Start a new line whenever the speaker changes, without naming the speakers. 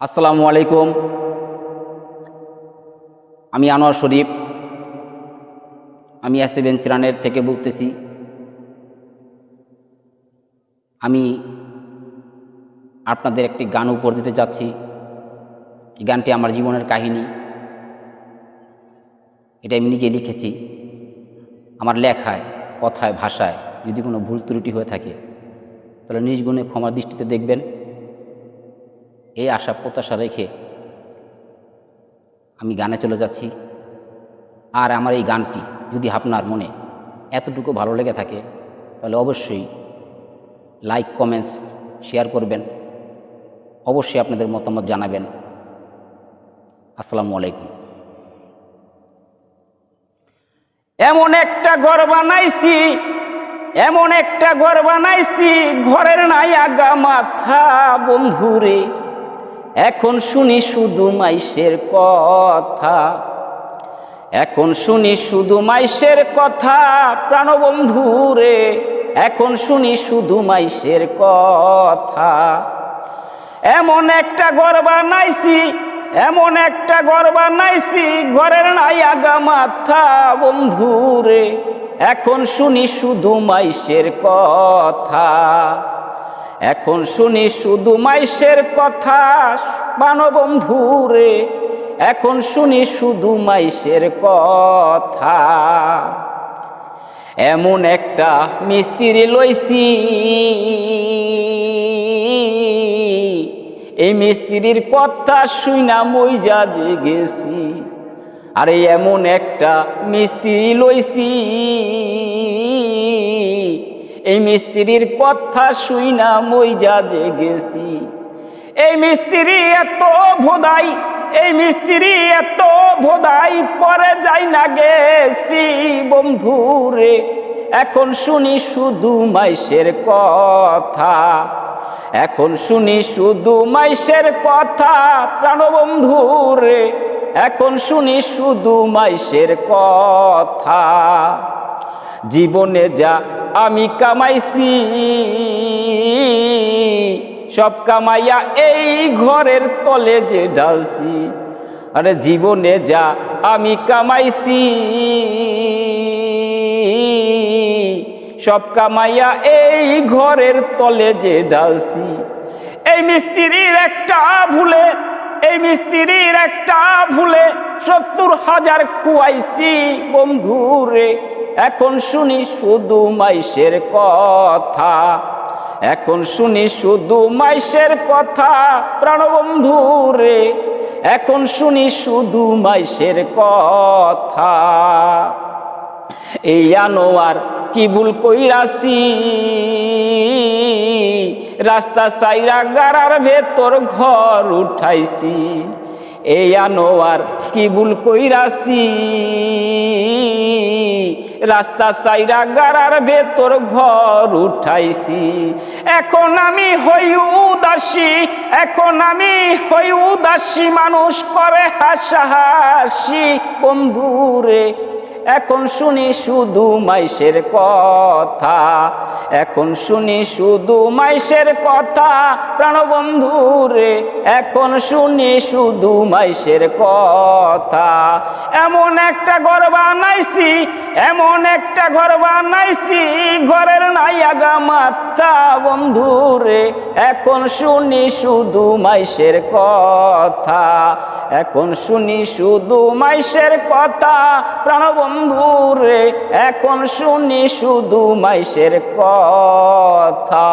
আসসালামু আলাইকুম। আমি আনোয়ার শরীফ। আমি এসএবেন চিরানের থেকে বলতেছি। আমি আপনাদের একটি গান উপর দিতে যাচ্ছি। এই গানটি আমার জীবনের কাহিনী। এটা আমি নিজে লিখেছি। আমার লেখায়, কথায়, ভাষায় যদি কোনো ভুল ত্রুটি হয়ে থাকে, তাহলে নিজ গুণে ক্ষমার দৃষ্টিতে দেখবেন। এই আশা প্রত্যাশা রেখে আমি গানে চলে যাচ্ছি। আর আমার এই গানটি যদি আপনার মনে এতটুকু ভালো লেগে থাকে, তাহলে অবশ্যই লাইক, কমেন্টস, শেয়ার করবেন। অবশ্যই আপনাদের মতামত জানাবেন। আসসালামু আলাইকুম।
এমন একটা ঘর বানাইছি, এমন একটা ঘর বানাইছি, ঘরের নাই আগা মাথা বন্ধুরে। এখন শুনি শুধু মাইশের কথা। এখন শুনি শুধু মাইশের কথা প্রাণবন্ধুরে এখন শুনি শুধু মাইশের কথা। এমন একটা ঘর বানাইছি, এমন একটা ঘর বানাইছি, ঘরের নাই আগা মাথা বন্ধুরে এখন শুনি শুধু মাইশের কথা। এখন শুনি শুধু মাইশের কথা বানবন্ধুরে এখন শুনি শুধু মাইশের কথা। এমন একটা মিস্ত্রি লইছি। এই মিস্ত্রির কথা শুইনা মইজা যে গেছি আরে এমন একটা মিস্ত্রি লইছি। এই মিস্ত্রির কথা শুইনা মইজা যে গেছি এই মিস্ত্রি এত ভোদাই, এই মিস্ত্রি এত ভোদাই, পরে যাই না গেছি বন্ধুরে। এখন শুনি শুধু মাইশের কথা, এখন শুনি শুধু মাইশের কথা, প্রাণবন্ধুরে। এখন শুনি শুধু মাইশের কথা, জীবনে যা আমি কামাইছি। সব কামাইয়া এই ঘরের তলে যে ঢালছি। আরে জীবনে যা আমি কামাইছি। সব কামাইয়া এই ঘরের তলে যে ঢালছি। এই মিস্ত্রির একটা ভুলে, এই মিস্ত্রির একটা ভুলে সত্তর হাজার খুয়াইছি বন্ধুরে। এখন শুনি শুধু মাইশের কথা। এখন শুনি শুধু মাইশের কথা প্রাণবন্ধুরে এখন শুনি শুধু মাইশের কথা। এই আনোয়ার কি ভুল কইরাছি? রাস্তা সাইরা গারার ভেতর ঘর উঠাইছি। এই আনোয়ার কি ভুল কইরাছি? রাস্তা সাইরা গারার ভেতর ঘর উঠাইছি। এখন আমি হই উদাসী, এখন আমি হই উদাসী, মানুষ করে হাসাহাসি। বন্ধুরে, এখন শুনি শুধু মাইশের কথা, এখন শুনি শুধু মাইশের কথা, প্রাণবন্ধুরে, এখন শুনি শুধু মাইশের কথা। এমন একটা ঘর বানাইছি এমন একটা ঘর বানাইছি, ঘরের নাই আগা মাথা বন্ধুরে এখন শুনি শুধু মাইসের কথা, এখন শুনি শুধু মাইসের কথা প্রাণবন্ধুরে এখন শুনি শুধু মাইশের কথা।